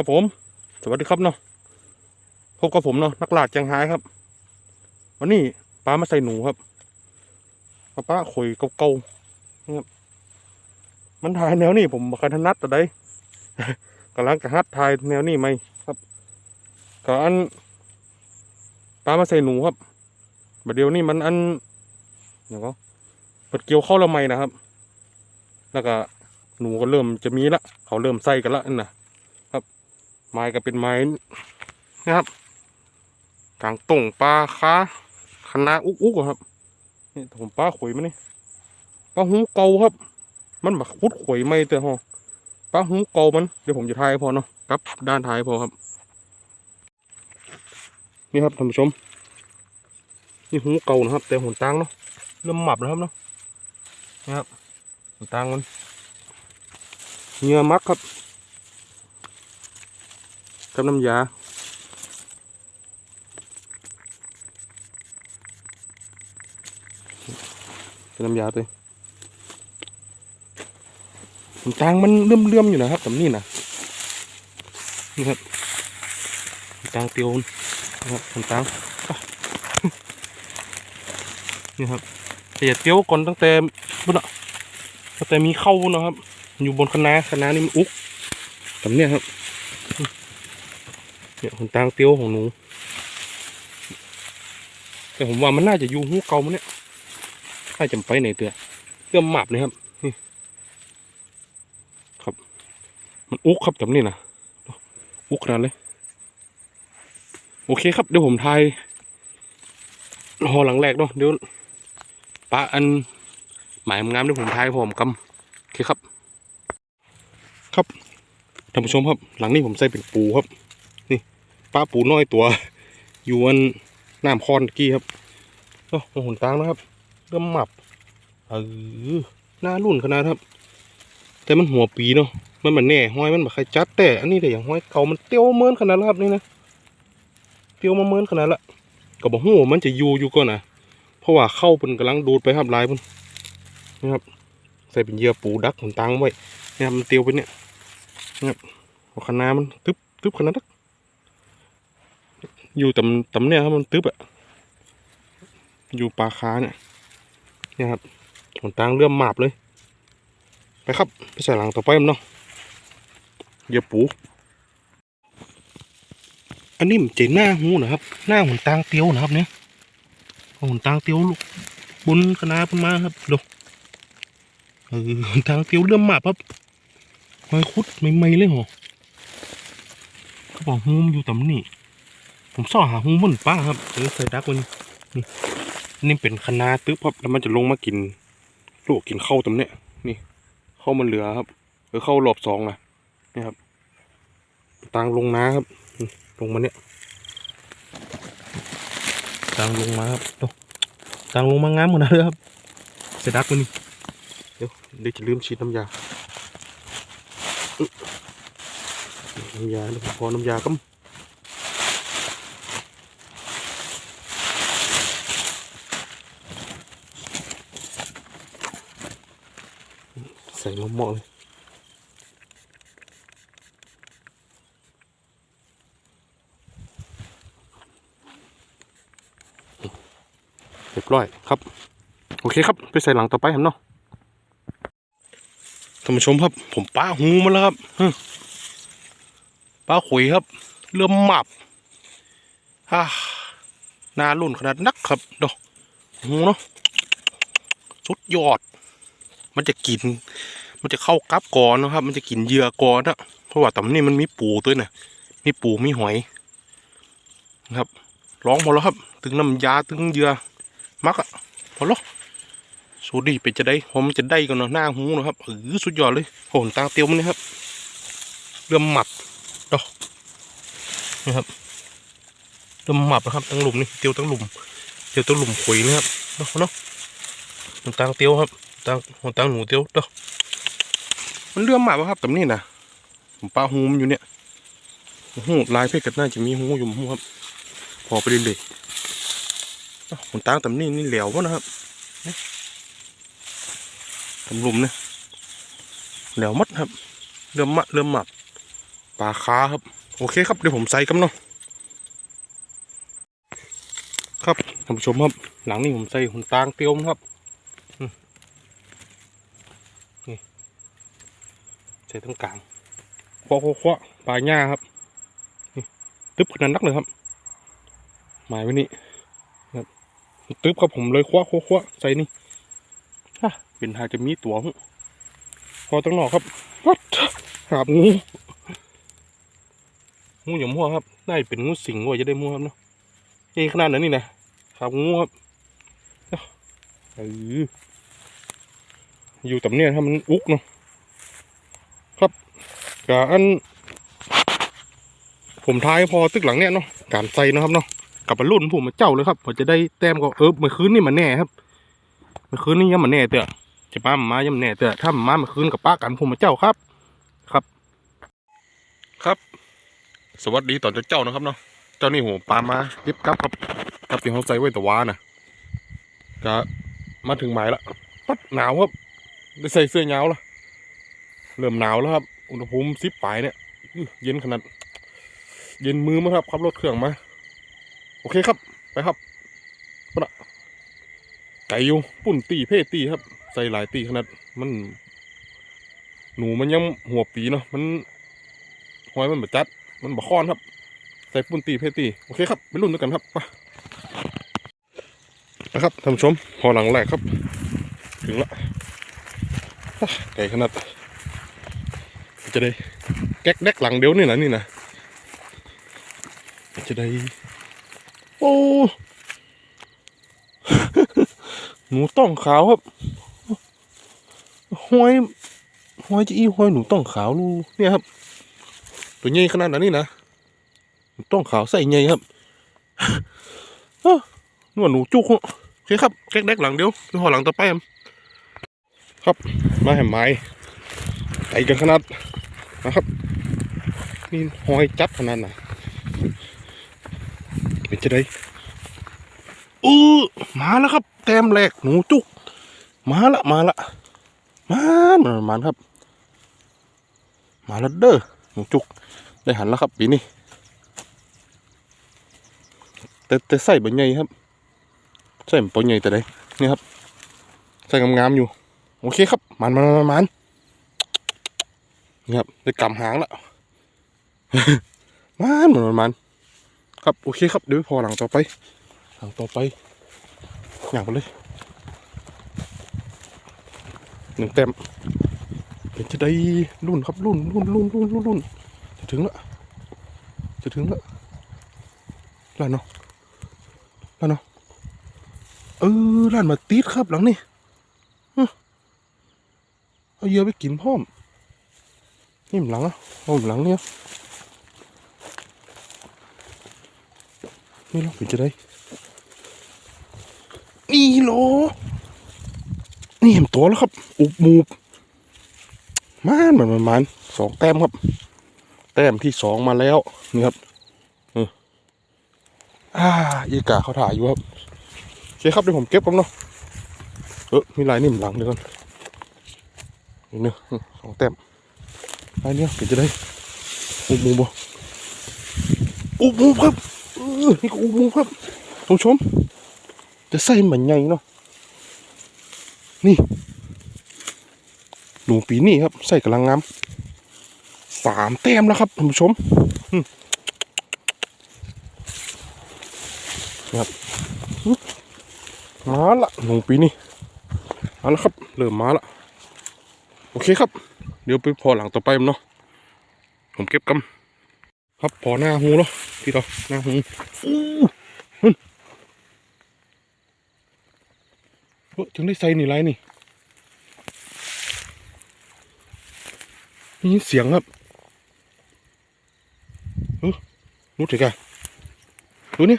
ครับผม สวัสดีครับเนาะพบกับผมเนาะนักล่าจังหายครับ วันนี้ป้ามาใส่หนูครับป้าป้าข่อยเก่าๆนะครับมันถ่ายแนวนี้ผมบ่เคยถนัดแต่ใดกำลังจะฮัดถ่ายแนวนี้ไหมครับก็อันป้ามาใส่หนูครับบัดเดียวนี้มันอันอย่างก็เปิดเกี่ยวเข้าล้วไหมนะครับ แล้วก็หนูก็เริ่มจะมีละเขาเริ่มใส่กันละนั่นะ ไม้ก็เป็นไม้นะครับกลางต่งปลาค้าคณะอุกอุกครับนี่ผมปลาขวยมันนี่ปลาหูเกาครับ มันแบบคุดขวยไม่เตอฮอปลาหูเกามันเดี๋ยวผมจะทายพอเนาะครับด้านท้ายพอครับ นี่ครับท่านผู้ชม นี่หูเกานะครับ แต่หุ่นตังเนาะเริ่มหมับแล้วครับเนาะนี่ครับหุ่นตังมันเงื่อมักครับ กับน้ำยากับน้ำยาตัวผมตางมันเลื่อมๆอยู่นะครับกับนี่นะนี่ครับตางเตียวนะครับผมตางนี่ครับแต่อย่าเตียวก่อนตั้งแต่บุญอะตั้งแต่มีเข้านะครับ อยู่บนคณะคณะนี่มันอุกกับนี่ยครับ เนี่ยขนตางเตี้ยวของหนู แต่ผมว่ามันน่าจะอยู่หูเกามันเนี่ยน่าจะไปไหนเตือเตื้อมหมับเลยครับนี่ครับ มันอุกครับจำนี่นะอุกขนาดเลย โอเคครับเดี๋ยวผมทายหอหลังแรกเนาะเดี๋ยวปะอันหมายงามเดี๋ยวผมทายผมกำโอเคครับ ครับท่านผู้ชมครับ หลังนี้ผมใส่เป็นปูครับ ป้าปูน้อยตัว อยู่อันน้ำคอนกี้ครับโอ้โหหุ่นตางนะครับเริ่มหมับเออหน้ารุ่นขนาดครับ แต่มันหัวปีเนาะมันมันแน่ห้อยมันแบบใครจัดแต่อันนี้แต่อย่างห้อยเก่ามันเตี้ยวเมินขนาดแล้วครับนี่นะเตี้ยวมาเมินขนาดละก็บอกหูมันจะอยู่อยู่ก่อนนะเพราะว่าเข้าเป็นกำลังดูดไปครับลายมันนะครับ ใส่เป็นเหยื่อปูดักหุ่นตางไว้เนี่ยมันเตี้ยวไปเนี่ยนะครับขนาดมันตึ๊บตึ๊บขนาดนั้น อยู่ตำตำเนี่ยครับมันตึ๊บอะอยู่ปลาค้าเนี่ยเนี่ยครับขนตางเริ่มหมาบเลย ไปครับ ไปใส่หลังต่อไปมันเนาะเยียปูอันนี้มันเจหน้าหูนะครับ หน้าขนตางเตียวนะครับเนี่ยขนตางเตียวลูกบนคณะพิ่นมาครับดูเออขนตางเตียวเริ่มหมาบครับหอยคุดใหม่ๆเลยเหรอเขาบอกหูมอยู่ตำนี่ ผมซ่อหาหูมันป้าครับเออใส่ดักมันนี่นี่เป็นคณะตึ๊บครับแล้วมันจะลงมากินลูกกินข้าวตรงเนี้ยนี่เข้าวมันเหลือครับเออเข้ารอบสองนะนี่ครับตางลงน้าครับลงมาเนี่ยตางลงมาครับโอ้ตางลงมางามขนาดเลยครับใส่ดักมันนี่เดี๋ยวเดี๋ยวจะลืมฉีดน้ำยาน้ำยาเดี๋ยวผมขอน้ำยาก็ ใส่มะม่วงเลยเรียบร้อยครับ โอเคครับ ไปใส่หลังต่อไปครับเนาะท่านผู้ชมครับ ผมป้าหูมาแล้วครับป้าขุยครับ เริ่มหมับฮ่าหน้ารุ่นขนาดนักครับดอกหูเนาะสุดยอด มันจะกิน มันจะเข้ากับก่อนนะครับ มันจะกินเหยื่อก่อนนะเพราะว่าตำนี้มันมีปูด้วยนะมีปูมีหอยนะครับร้องหมดแล้วครับ ถึงน้ำยาถึงเหยื่อมักอะพอแล้วสูดีเป็นจะได้ผมจะได้กันเนาะหน้าหูนะครับเออสุดยอดเลยโหนตาเตียวมันนี่ครับเริ่มหมัดดอกนี่ครับเริ่มหมับนะครับตั้งหลุมนี่เตียวตั้งหลุมเตียวตั้งหลุมขุยนะครับเนาะเนาะโหนตาเตียวครับ ตางหัวตางหนูเตียวเด้อมันเลื่อมมากวะครับแต่นี่นะผมปลาหูมนอยู่เนี่ยหูลายเพชรกันน่าจะมีหูอยู่หูครับ พอไปเรื่อยๆอ้าวผมตางแต่นี่นี่เหลววะนะครับนี่ตำลุมเนี่ยเหลวมัดครับเริ่มมะเริ่มหมักปลาค้าครับ โอเคครับเดี๋ยวผมใส่กันเนาะครับท่านผู้ชมครับ หลังนี้ผมใส่หุ่นตางเตียวครับอืมนี่ ใส่ตรงกลางคว้าควาควาปลายหญ้าครับนี่ตึ๊บขนาดนักเลยครับ หมายไว้นี่ครับตึ๊บครับผมเลยคว้าควาควาใส่นี่ฮะเป็นทาจะมีตัวหึพอตั้งหนอกครับวัดหาบงูงูอย่ามั่วครับน่าจะเป็นงูสิงว่าจะได้มั่วครับเนาะใหญ่ขนาดนั้นนี่นะครับงูครับเอออยู่ตำเนี่ยถ้ามันอุกเนาะ กอัน ผมท้ายพอตึกหลังเนี่ยเนาะการใส่เนาะครับเนาะกลับมารุ่นผมมาเจ้าเลยครับผมจะได้แต้มก็เออเมื่อคืนนี่มันแน่ครับเมื่อคืนนี่ยังมันแน่เตอะจะป้ามายังมันแน่เตอะถ้ามันมาเมื่อคืนกับป้ากันผมมาเจ้าครับ ครับ ครับ สวัสดีตอนเจ้านะครับเนาะเจ้านี่โหปามาเรียบกับครับกลับที่เขาใส่ไว้แตะวานะก็มาถึงหมายละปัดหนาวครับได้ใส่เสื้อหนาวละเริ่มหนาวแล้วครับ อุณหภูมิสิบปลายเนี่ยเย็นขนาด เย็นมือมั้งครับขับรถเครื่องมาโอเคครับ ไปครับปะไก่อยู่ปุ่นตีเพ่ตีครับ ใส่หลายตีขนาดมัน หนูมันยังหัวปีเนาะมันหอยมันแบบจัด มันบะค้อนครับ ใส่ปุ่นตีเพตีโอเคครับไปรุ่นด้วยกันครับไปนะครับท่านผู้ชมพอหลังแรกครับ ถึงละอะไก่ขนาด จะได้แก๊กแดกหลังเดียวนี่นะนี่นะจะได้ โอ้หนูต้องขาวครับห้อยห้อยจะอีห้อยหนูต้องขาวลูเนี่ยครับ ตัวใหญ่ขนาดนั้นนี่นะต้องขาวใส่ไงครับอ้าวนวดหนูจุกโอเคครับแก๊กแดกหลังเดียวคือหอหลังต่อไปครับครับมาแหมไม้ ไก่กันขนาดนะครับนี่หอยจับขนาดน่ะเป็นจะได้อู้มาแล้วครับ แต้มแรกหนูจุก มาละมาละมามามาครับ มาแล้วเด้อหนูจุก ได้หันแล้วครับปีนี้แต่แต่ใส่บะใหญ่ครับ ใส่บะใหญ่แต่ใดนี่ครับ ใส่งามๆอยู่ โอเคครับมันมันมันมัน นี่ครับได้กำหางแล้วมันมันมันมัน ครับโอเคครับเดี๋ยวพอหลังต่อไป หลังต่อไปอย่างไปเลยหนึ่งเต็มเป็นจะได้รุ่นครับรุ่นรุ่นรุ่นรุ่นรุ่นรุ่นจะถึงแล้วจะถึงแล้วร้านเนาะร้านเนาะเออร้านมาตีดครับหลังนี่เอาเยอะไปกินพร้อม นี่มหลังอะเอาหลังเนี่ยนี่เราเป็นจะได้นี่โหลนี่เห็นตัวแล้วครับ อุบมูบมันมันมันมันสองแต้มครับ แต้มที่สองมาแล้วนี่ครับอ่าอีกาเขาถ่ายอยู่ครับโอเคครับเดี๋ยวผมเก็บกันเนาะเออมีลายนิ่มหลังเดี๋ยวก่อนนี่เนื้อะสองแต้ม ลายเนี้ยเดี๋ยวจะได้อุบมูบ่อุบมูครับออนี่ก็อุบมูครับท่านผู้ชม จะใส่เหมือนไงเนาะนี่ หนูปีนี้ครับ ใส่กำลังงามสามแต้มแล้วครับท่านผู้ชมมาละหนูปีนี้เอาละครับ เริ่มมาละโอเคครับ เดี๋ยวไปพอหลังต่อไปมั้งเนาะผมเก็บกำครับพอหน้าหูแล้วพี่ต่อหน้าหูอู้หุ่นเฮ้ยถึงได้ใส่นี่ไรนี่ได้ยินเสียงครับเฮ้ยรู้ถึงกันดูนี่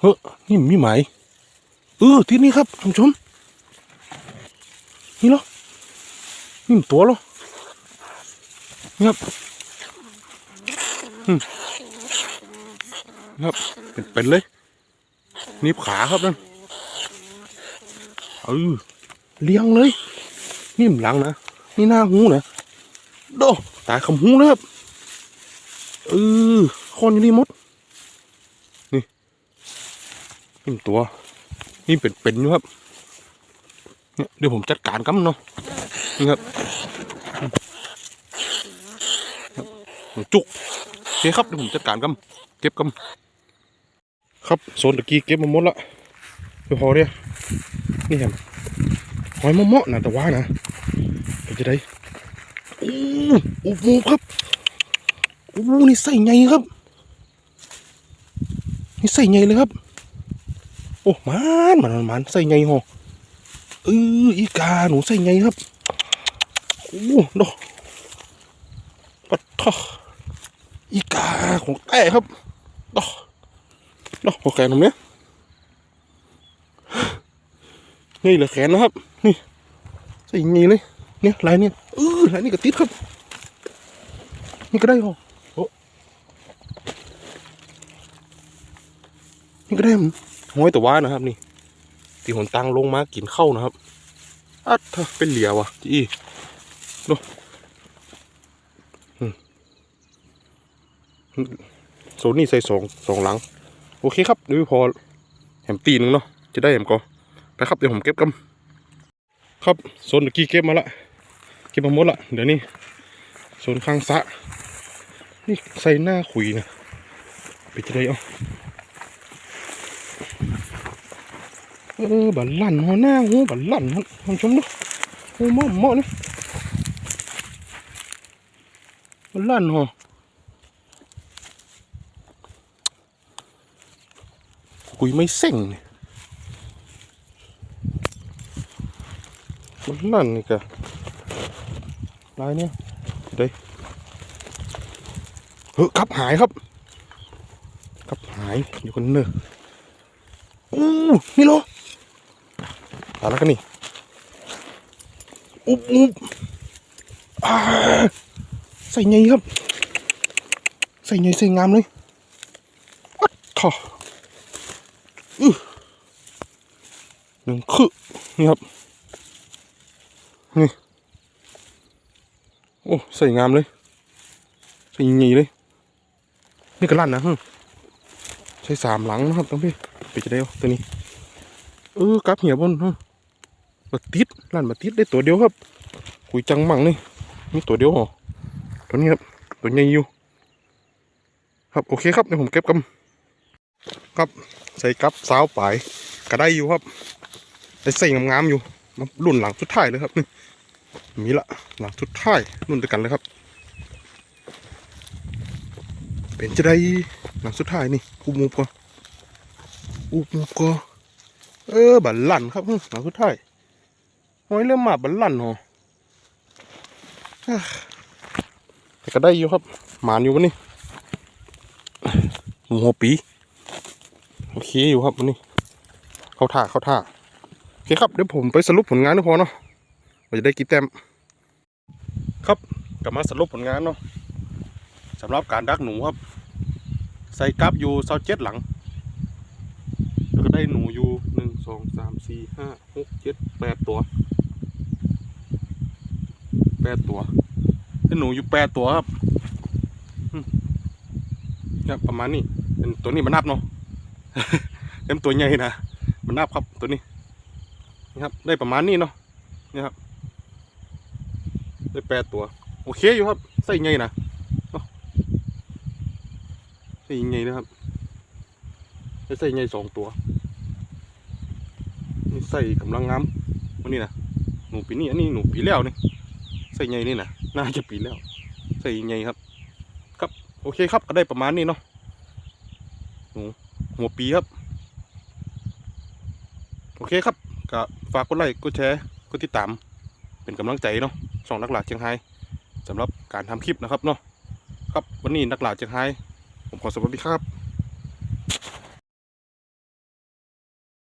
เฮ้ยนี่มีไหมเออที่นี่ครับท่านผู้ชมนี่เหรอ นี่มันตัวเหรอนี่ครับครับเป็นเป็นเลยนี่ขาครับนั่นเออเลี้ยงเลยนี่มหลังนะนี่หน้าหูนะโดตายคำหูนะครับเออคอนอยู่นี่มดนี่นี่ตัวนี่เป็นเป็นอยู่ครับเนี่ยเดี๋ยวผมจัดการกันเนาะ ครับจุกโอเคครับเดี๋ยวผมจัดการกันเก็บกันครับโซนตะกี้เก็บมาหมดละเดี๋ยวพอเนี่ยนี่ครับหอยมะเมาะนะแต่ว่านะเป็นจะได้โอ้โอ้โหครับโอ้นี่ใส่ไงครับนี่ใส่ไงเลยครับ โอ้มันมันมันมันใส่ไงหอเอออีกาหนูใส่ไงครับ อ้ดอกปัดทออีกาของแต่ครับดอกดอกหัวแขนตรงเนี้ยนี่เหลือแขนนะครับ นี่ใส่ไงเลยเนี่ยลายเนี่ยเออลายนี่ก็ติดครับ นี่ก็ได้หรอโอ้นี่ก็ได้มั้งห้อยแต่ว่านะครับ นี่ที่ผมตั้งลงมากินเข้านะครับอัดถ้าเป็นเหลียวอะจี ดูโซนนี่ใส่สองสองหลัง โอเคครับเดี๋ยวพอแหมตีหนึงเนาะจะได้แหมก็ไปครับเดี๋ยวผมเก็บกันครับโซนกี้เก็บมาละเก็บมาหมดละเดี๋ยวนี้โซนข้างสะนี่ใส่หน้าขุยนะไปจะได้เอาเออบัลลันหัวหน้าหูบัลลันครับท่านชมดูหูหม้อหม้อนี่ บัลลันหัวกุยไม่เส่งเนี่ยบัลลันนี่กะลายเนี่ยเด้เฮ้ยกับหายครับกับหายอยู่กันเนอะอู้นี่เหรออาแล้วกันนี่อุ๊บอุ๊บอ่า ใส่ไงครับ ใส่ไงใส่งามเลยอัดท่ออือหนึ่งคือนี่ครับ นี่ โอ้ใส่งามเลย ใส่ไงเลย นี่กระลั่นนะฮึใช้สามหลังนะครับต้องพี่ไปจะได้ตัวนี้ เออกลับเหี่ยบนฮะมาติดลั่นมาติดได้ตัวเดียวครับ คุยจังมั่งนี่มีตัวเดียวหรอ ตัวนี้ครับตัวใหญ่อยู่ครับโอเคครับเดี๋ยวผมเก็บกันครับใส่กับสาวปลายก็ได้อยู่ครับได้ใส่งามๆอยู่มารุ่นหลังสุดท้ายเลยครับนี่มีละหลังสุดท้ายรุ่นเดียวกันเลยครับ เป็นจะได้หลังสุดท้ายนี่อุบมุบก็อุบมุบก็เออบัลลันครับหลังสุดท้ายหอยเริ่มมาบัลลันหรอ แต่ก็ได้อยู่ครับ หมานอยู่วันนี้หมูหัวปี โอเคอยู่ครับวันนี้ เข้าท่าเข้าท่า โอเคครับ เดี๋ยวผมไปสรุปผลงานด้วยพอเนาะว่าจะได้กี่แต้ม ครับ กลับมาสรุปผลงานเนาะสำหรับการดักหนูครับ ใส่กับอยู่เสาเจ็ดหลัง แล้วก็ได้หนูอยู่หนึ่งสองสามสี่ห้าหกเจ็ดแปดตัวแปดตัว หนูอยู่แปดตัวครับอืมครับประมาณนี้เป็นตัวนี้มันนับเนาะเป็นตัวใหญ่นะมันนับครับตัวนี้นี่ครับ ได้ประมาณนี้เนาะนี่ครับ ได้แปดตัว โอเคอยู่ครับใส่ใหญ่นะเนาะใส่ใหญ่นะครับได้ใส่ใหญ่สองตัวนี่ใส่กำลังงามวันนี้นะหนูปีนี้อันนี้หนูปีแล้วนี่ใส่ใหญ่นี่นะ น่าจะปีแล้วใส่ใหญ่ครับ ครับ โอเคครับก็ได้ประมาณนี้เนาะหนูหัวปีครับ โอเคครับก็ฝากกดไลค์กดแชร์กดติดตาม เป็นกำลังใจเนาะช่องนักหลาเชียงไฮ้สำหรับการทำคลิปนะครับเนาะครับวันนี้นักหลาเชียงไฮ้ผมขอสวัสดีครับ